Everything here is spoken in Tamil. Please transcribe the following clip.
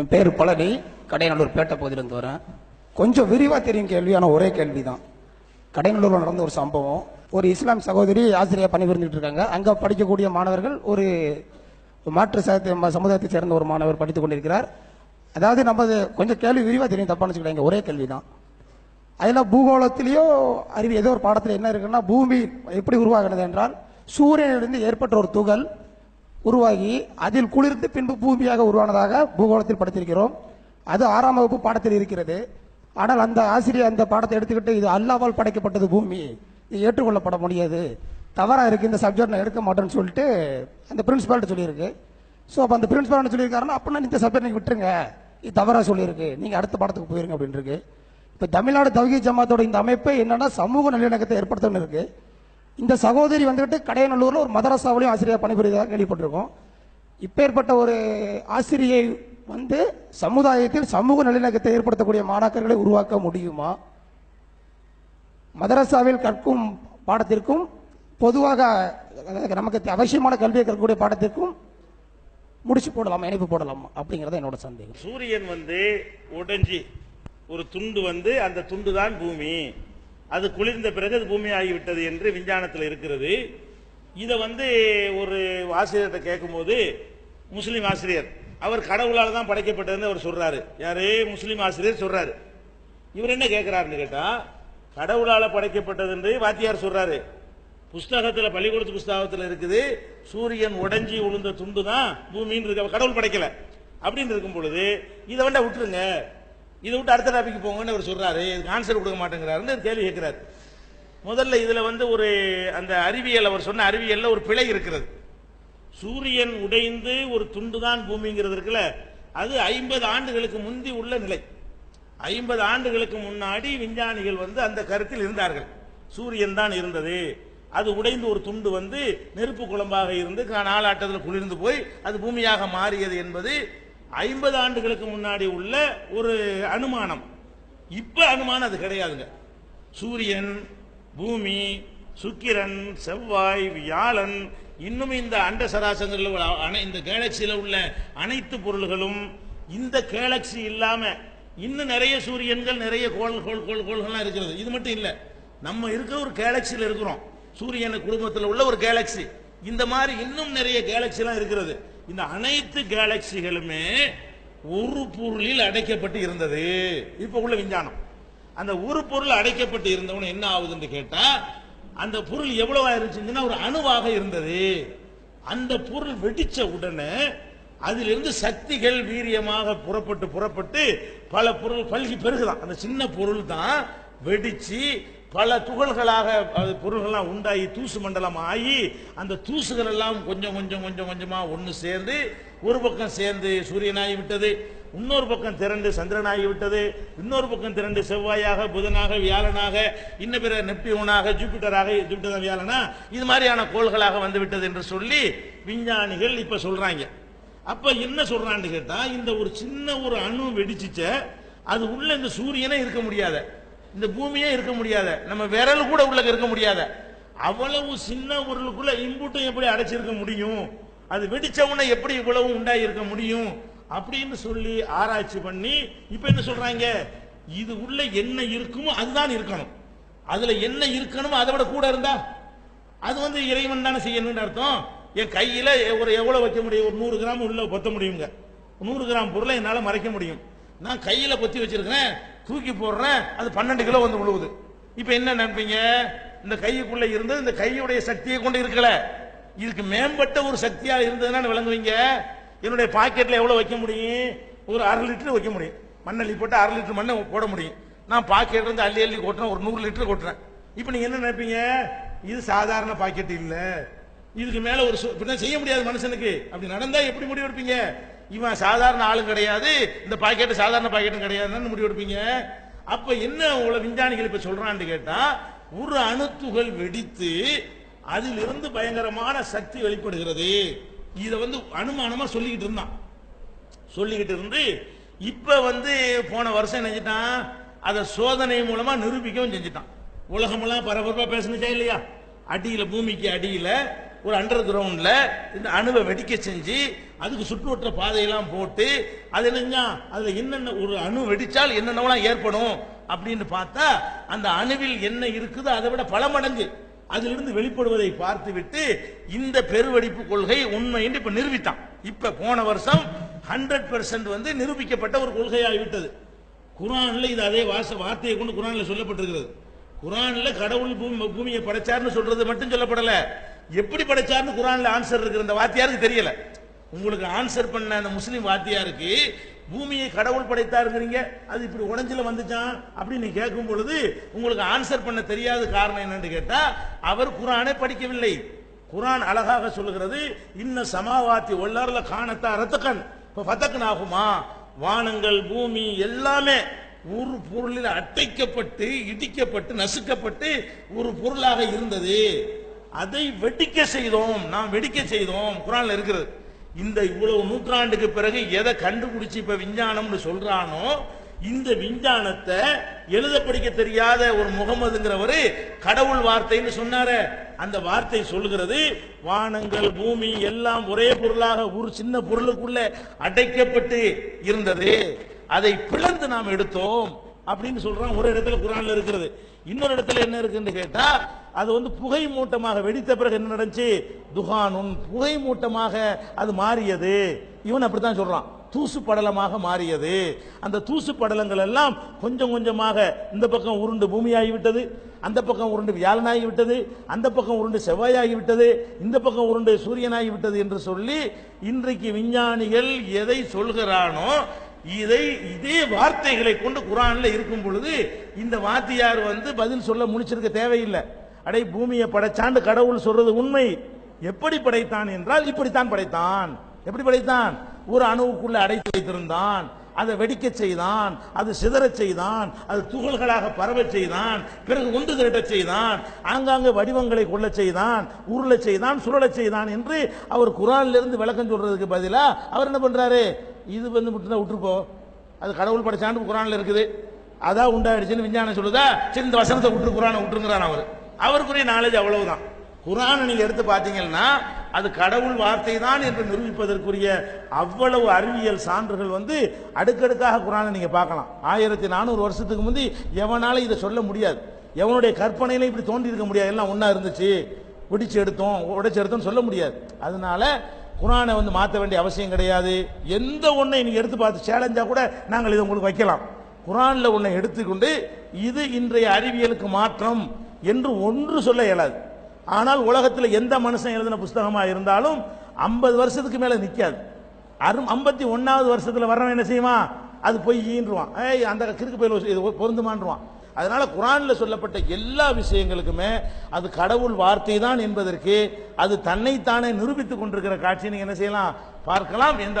என் பேர் பழனி. கடையநல்லூர் பேட்டை பகுதியிலேருந்து வரேன். கொஞ்சம் விரிவாக தெரியும் கேள்வி ஆனால் ஒரே கேள்வி தான் கடையநல்லூரில் நடந்த ஒரு சம்பவம். ஒரு இஸ்லாம் சகோதரி ஆசிரியர் பணிபுரிந்துட்டு இருக்காங்க. அங்கே படிக்கக்கூடிய மாணவர்கள் ஒரு மாற்று சகத்தை சமுதாயத்தை சேர்ந்த ஒரு மாணவர் படித்துக் கொண்டிருக்கிறார். அதாவது நமது கொஞ்சம் கேள்வி விரிவாக தெரியும் தப்பான்னு வச்சுக்கிட்டாங்க ஒரே கேள்வி தான் அதில் பூகோளத்திலேயோ அறிவு ஏதோ ஒரு பாடத்தில் என்ன இருக்குன்னா பூமி எப்படி உருவாகினது என்றால் சூரியனிலிருந்து ஏற்பட்ட ஒரு துகள் உருவாகி அதில் குளிர்ந்து பின்பு பூமியாக உருவானதாக பூகோளத்தில் படித்திருக்கிறோம். அது ஆறாம் வகுப்பு பாடத்தில் இருக்கிறது. ஆனால் அந்த ஆசிரியர் அந்த பாடத்தை எடுத்துக்கிட்டு இது அல்லாவால் படைக்கப்பட்டது பூமி. இது ஏற்றுக்கொள்ளப்பட முடியாது. தவறாக இருக்குது இந்த சப்ஜெக்ட் நான் எடுக்க மாட்டேன்னு சொல்லிட்டு அந்த பிரின்ஸ்பால்கிட்ட சொல்லியிருக்கு. ஸோ அப்போ அந்த பிரின்சிபால் என்ன சொல்லியிருக்காருன்னா அப்படின்னா இந்த சப்ஜெக்ட் நீங்கள் விட்டுருங்க. இது தவறாக சொல்லியிருக்கு. நீங்கள் அடுத்த பாடத்துக்கு போயிருங்க அப்படின்னு இருக்கு. இப்போ தமிழ்நாடு தவகி ஜமாத்தோட இந்த அமைப்பு என்னென்னா சமூக நல்லிணக்கத்தை ஏற்படுத்தணும் இருக்குது இந்த சகோதரி வந்துகிட்டு கடையநல்லூரில் ஒரு மதரசாவிலையும் ஆசிரியர் பணிபுரியதாக கேள்விப்பட்டிருக்கோம். இப்பேற்பட்ட ஒரு ஆசிரியை வந்து சமுதாயத்தில் சமூக நல்லிணக்கத்தை ஏற்படுத்தக்கூடிய மாணாக்கர்களை உருவாக்க முடியுமா? மதரசாவில் கற்கும் பாடத்திற்கும் பொதுவாக அதாவது நமக்கு அவசியமான கல்வியை கற்கக்கூடிய பாடத்திற்கும் முடிச்சு போடலாமா இணைப்பு போடலாமா அப்படிங்கறத என்னோட சந்தேகம். சூரியன் வந்து உடைஞ்சி ஒரு துண்டு வந்து அந்த துண்டு தான் பூமி. அது குளிர்ந்த பிறகு அது பூமி ஆகிவிட்டது என்று விஞ்ஞானத்தில் இருக்கிறது. இதை வந்து ஒரு ஆசிரியர்கிட்ட கேட்கும்போது முஸ்லீம் ஆசிரியர் அவர் கடவுளால் தான் படைக்கப்பட்டதுன்னு அவர் சொல்றாரு. யாரு? முஸ்லீம் ஆசிரியர் சொல்றாரு. இவர் என்ன கேட்கிறாருன்னு கேட்டா கடவுளால் படைக்கப்பட்டது என்று வாத்தியார் சொல்றாரு. புஸ்தகத்தில் பள்ளிக்கூடத்து புஸ்தகத்தில் இருக்குது சூரியன் உடஞ்சி உளுந்த துண்டு தான் பூமின்னு இருக்க கடவுள் படைக்கல. அப்படின்னு இருக்கும் பொழுது இதை வேண்டாம் விட்டுருங்க. இதை விட்டு அடுத்த டாபிக் போங்கன்னு அவர் சொல்றாரு. இதுக்கு ஆன்சர் கொடுக்க மாட்டேங்கிறாருன்னு கேள்வி கேட்கிறாரு. முதல்ல இதுல வந்து ஒரு அந்த அறிவியல் அவர் சொன்ன அறிவியல்ல ஒரு பிழை இருக்கிறது. சூரியன் உடைந்து ஒரு துண்டு தான் பூமிங்கிறது இருக்குல்ல அது ஐம்பது ஆண்டுகளுக்கு முந்தி உள்ள நிலை. ஐம்பது ஆண்டுகளுக்கு முன்னாடி விஞ்ஞானிகள் வந்து அந்த கருத்தில் இருந்தார்கள். சூரியன் தான் இருந்தது. அது உடைந்து ஒரு துண்டு வந்து நெருப்பு குழம்பாக இருந்து நாளாட்டத்தில் குளிர்ந்து போய் அது பூமியாக மாறியது என்பது ஐம்பது ஆண்டுகளுக்கு முன்னாடி உள்ள ஒரு அனுமானம். இப்ப அனுமானம் அது கிடையாதுங்க. சூரியன் பூமி சுக்கிரன் செவ்வாய் வியாழன் இன்னும் இந்த அண்ட சராசங்களில் இந்த கேலக்சியில் உள்ள அனைத்து பொருள்களும் இந்த கேலக்சி இல்லாம இன்னும் நிறைய சூரியன்கள் நிறைய கோள் கோள் கோள் கோள்கள்லாம் இருக்கிறது. இது மட்டும் இல்லை. நம்ம இருக்க ஒரு கேலக்சியில் இருக்கிறோம். சூரியன் குடும்பத்தில் உள்ள ஒரு கேலக்சி. இந்த மாதிரி இன்னும் நிறைய கேலக்சிலாம் இருக்கிறது. இந்த அனைத்து கேலக்சிகளுமே ஒரு பொருளில் அடைக்கப்பட்டு இருந்தது. இப்ப உள்ள விஞ்ஞானம். அந்த ஒரு பொருள் அடைக்கப்பட்டு இருந்தவன என்ன ஆகுதுன்னு கேட்டா அந்த பொருள் எவ்வளவா இருந்துச்சுன்னா ஒரு அணுவாக இருந்தது. அந்த பொருள் வெடிச்ச உடனே அதிலிருந்து சக்திகள் வீரியமாக புறப்பட்டு புறப்பட்டு பல பொருள் பல்கி பெருகுதான். அந்த சின்ன பொருள் தான் வெடிச்சு பல துகள்களாக அது பொருள்கள்லாம் உண்டாகி தூசு மண்டலம் ஆகி அந்த தூசுகள் எல்லாம் கொஞ்சம் கொஞ்சம் கொஞ்சம் கொஞ்சமாக ஒன்று சேர்ந்து ஒரு பக்கம் சேர்ந்து சூரியனாகி விட்டது இன்னொரு பக்கம் திரண்டு சந்திரனாகி விட்டது இன்னொரு பக்கம் திரண்டு செவ்வாயாக புதனாக வியாழனாக இன்னும் பிற நெப்டியூனாக ஜூபிட்டராக ஜூபிட்டர் வியாழனா இது மாதிரியான கோள்களாக வந்து விட்டது என்று சொல்லி விஞ்ஞானிகள் இப்போ சொல்கிறாங்க அப்போ என்ன சொல்கிறான்னு கேட்டால் இந்த ஒரு சின்ன ஒரு அணு வெடிச்சுச்ச அது உள்ள இந்த சூரியனே இருக்க முடியாத. இந்த பூமியே இருக்க முடியாத நம்ம விரல் கூட உள்ள இருக்க முடியாத. அவ்வளவு சின்ன பொருளுக்குள்ள இம்புட்டும் எப்படி அடைச்சிருக்க முடியும்? அது வெடிச்ச உடனே எப்படி இவ்வளவு உண்டாகி இருக்க முடியும்? அப்படின்னு சொல்லி ஆராய்ச்சி பண்ணி இப்ப என்ன சொல்றாங்க? இது உள்ள என்ன இருக்குமோ அதுதான் இருக்கணும். அதுல என்ன இருக்கணுமோ அதை விட கூட இருந்தா? அது வந்து இறைவன் தானே செய்யணும்னு அர்த்தம். என் கையில ஒரு எவ்வளவு வைக்க முடியும்? ஒரு நூறு கிராம் உள்ள பொத்த முடியுங்க. நூறு கிராம் பொருளை என்னால மறைக்க முடியும். நான் கையில பொத்தி வச்சிருக்கிறேன். தூக்கி போடுறேன் அது பன்னெண்டு கிலோ வந்து விழுவுது இப்போ என்ன நினைப்பீங்க? இந்த கைக்குள்ள இருந்து இந்த கையுடைய சக்தியை கொண்டு இருக்கல. இதுக்கு மேம்பட்ட ஒரு சக்தியா இருந்ததுன்னு விளங்குவீங்க? என்னுடைய பாக்கெட்ல எவ்வளவு வைக்க முடியும்? ஒரு அரை லிட்டர் வைக்க முடியும். மண்ணள்ளி போட்டு அரை லிட்டர் மண்ணை போட முடியும். நான் பாக்கெட் இருந்து அள்ளி அள்ளி கொட்டுறேன் ஒரு நூறு லிட்டர் கொட்டுறேன். இப்போ நீங்க என்ன நினைப்பீங்க? இது சாதாரண பாக்கெட் இல்லை. இதுக்கு மேல ஒரு செய்ய முடியாது மனுஷனுக்கு. அப்படி நடந்தா எப்படி முடிவு எடுப்பீங்க இவன் சாதாரண ஆளும் கிடையாது. இந்த பாக்கெட் சாதாரண பாக்கெட்டும் கிடையாதுன்னு முடிவெடுப்பீங்க. அப்ப என்ன உங்களை விஞ்ஞானிகள் இப்ப சொல்றான்னு கேட்டா ஒரு அணுத்துகள் வெடித்து அதிலிருந்து பயங்கரமான சக்தி வெளிப்படுகிறது. இதை வந்து அனுமானமா சொல்லிக்கிட்டு இருந்தான். சொல்லிக்கிட்டு இருந்து இப்ப வந்து போன வருஷம் நினைச்சிட்டான் அதை சோதனை மூலமா நிரூபிக்கவும் செஞ்சுட்டான். உலகமெல்லாம் பரபரப்பா பேசணுச்சா இல்லையா? அடியில் பூமிக்கு அடியில் ஒரு அண்டர் கிரவுண்டில் இந்த அணுவை வெடிக்க செஞ்சு அதுக்கு சுற்றுவட்ட பாதையெல்லாம் போட்டு அது என்னங்க அதில் என்னென்ன ஒரு அணு வெடித்தால் என்னென்னலாம் ஏற்படும் அப்படின்னு பார்த்தா அந்த அணுவில் என்ன இருக்குதோ அதை விட பல மடங்கு அதிலிருந்து வெளிப்படுவதை பார்த்துவிட்டு இந்த பெருவெடிப்பு கொள்கை உண்மை என்று இப்போ நிரூபித்தான். இப்போ போன வருஷம் ஹண்ட்ரட் பெர்சன்ட் வந்து நிரூபிக்கப்பட்ட ஒரு கொள்கையாகிவிட்டது. குரானில் இது அதே வாச வார்த்தையை கொண்டு குரானில் சொல்லப்பட்டிருக்கிறது. குரானில் கடவுள் பூமி பூமியை படைச்சார்னு சொல்றது மட்டும் சொல்லப்படலை. எப்படி படைச்சார்னு குரான்ல ஆன்சர் இருக்கிற இந்த வாத்தியாருக்கு தெரியல. உங்களுக்கு ஆன்சர் பண்ண அந்த முஸ்லீம் வாத்தியாருக்கு பூமியை கடவுள் படைத்தாருங்கிறீங்க. அது இப்படி உடஞ்சில வந்துச்சான் அப்படின்னு நீ கேட்கும் பொழுது உங்களுக்கு ஆன்சர் பண்ண தெரியாத காரணம் என்னன்னு கேட்டா அவர் குரானை படிக்கவில்லை. குரான் அழகாக சொல்லுகிறது இன்ன சமாவாத்தி ஒல்லாரில் காணத்தா ரத்தக்கன். இப்போ பத்தக்கன் ஆகுமா வானங்கள் பூமி எல்லாமே ஒரு பொருளில் அட்டைக்கப்பட்டு இடிக்கப்பட்டு நசுக்கப்பட்டு ஒரு பொருளாக இருந்தது. அதை வெடிக்க செய்தோம் நாம் வெடிக்க செய்தோம். குரான்ல இருக்கிறது. இந்த இவ்வளவு நூற்றாண்டுக்கு பிறகு எதை கண்டுபிடிச்சு இப்ப விஞ்ஞானம்னு சொல்றானோ இந்த விஞ்ஞானத்தை எழுத படிக்க தெரியாத ஒரு முகமதுங்கிறவரு கடவுள் வார்த்தைன்னு சொன்னார. அந்த வார்த்தை சொல்லுகிறது வானங்கள் பூமி எல்லாம் ஒரே பொருளாக ஒரு சின்ன பொருளுக்குள்ள அடைக்கப்பட்டு இருந்தது. அதை பிளந்து நாம் எடுத்தோம். அப்படின்னு சொல்றான். ஒரு இடத்துல குரான்ல இருக்கிறது. இன்னொரு இடத்துல என்ன இருக்குன்னு கேட்டா அது வந்து புகை மூட்டமாக வெடித்த பிறகு என்ன நடந்துச்சு? துகானுன் புகை மூட்டமாக அது மாறியது. இவன் அப்படித்தான் சொல்றான். தூசு படலமாக மாறியது. அந்த தூசு படலங்கள் எல்லாம் கொஞ்சம் கொஞ்சமாக இந்த பக்கம் உருண்டு பூமியாகிவிட்டது அந்த பக்கம் உருண்டு வியாழனாகி விட்டது அந்த பக்கம் உருண்டு செவ்வாயாகி விட்டது இந்த பக்கம் உருண்டு சூரியனாகிவிட்டது என்று சொல்லி இன்றைக்கு விஞ்ஞானிகள் எதை சொல்கிறானோ இதை இதே வார்த்தைகளை கொண்டு குரானில் இருக்கும் பொழுது இந்த வாத்தியார் வந்து பதில் சொல்ல முடிச்சிருக்க தேவையில்லை. அடை பூமியை படைச்சாண்டு கடவுள் சொல்றது உண்மை. எப்படி படைத்தான் என்றால் இப்படித்தான் படைத்தான். எப்படி படைத்தான்? ஒரு அணுவுக்குள்ள அடைத்து வைத்திருந்தான். அதை வெடிக்க செய்தான். அது சிதறச் செய்தான். அது துகள்களாக பரவச் செய்தான். பிறகு ஒன்று திரட்டச் செய்தான். ஆங்காங்கே வடிவங்களை கொள்ளச் செய்தான். உருளச் செய்தான். சுழலச் செய்தான் என்று அவர் குரானிலிருந்து விளக்கம் சொல்றதுக்கு பதிலாக அவர் என்ன பண்றாரு? இது வந்து மட்டும்தான் விட்டுருப்போ. அது கடவுள் படைச்சாண்டு குரானில் இருக்குது. அதான் உண்டாயிடுச்சுன்னு விஞ்ஞானம் சொல்லுதா? சரி இந்த வசனத்தை விட்டு குரானை விட்டுருங்கிறான் அவர். அவருக்குரிய நாலேஜ் அவ்வளவுதான். குரானை நீங்க எடுத்து பார்த்தீங்கன்னா அது கடவுள் வார்த்தை தான் என்று நிரூபிப்பதற்குரிய அவ்வளவு அறிவியல் சான்றுகள் வந்து அடுக்கடுக்காக குரானை நீங்க பார்க்கலாம். ஆயிரத்தி நானூறு வருஷத்துக்கு முந்தி எவனால இதை சொல்ல முடியாது. எவனுடைய கற்பனையில இப்படி தோண்டி இருக்க முடியாது. எல்லாம் ஒன்றா இருந்துச்சு. பிடிச்சு எடுத்தோம் உடைச்சு எடுத்தோம் சொல்ல முடியாது. அதனால குரானை வந்து மாற்ற வேண்டிய அவசியம் கிடையாது. எந்த ஒன்றை நீங்கள் எடுத்து பார்த்து சேலஞ்சா கூட நாங்கள் இதை உங்களுக்கு வைக்கலாம். குரானில் ஒன்றை எடுத்துக்கொண்டு இது இன்றைய அறிவியலுக்கு மாற்றம். என்று ஒன்று சொல்ல இயலாது. ஆனால் உலகத்தில் எந்த மனுஷன் எழுதின புஸ்தகமாக இருந்தாலும் ஐம்பது வருஷத்துக்கு மேலே நிற்காது அரும் ஐம்பத்தி ஒன்றாவது வருஷத்தில் வர்றவன் என்ன செய்வான்? அது பொய் ஈன்றுவான் ஏய் அந்த கிறுக்கு பயில் இது பொருந்துமான்றுவான். அதனால குரானில் சொல்லப்பட்ட எல்லா விஷயங்களுக்குமே அது கடவுள் வார்த்தை தான் என்பதற்கு அது தன்னைத்தானே நிரூபித்துக் கொண்டிருக்கிற காட்சியை நீங்கள் என்ன செய்யலாம்? பார்க்கலாம் எந்த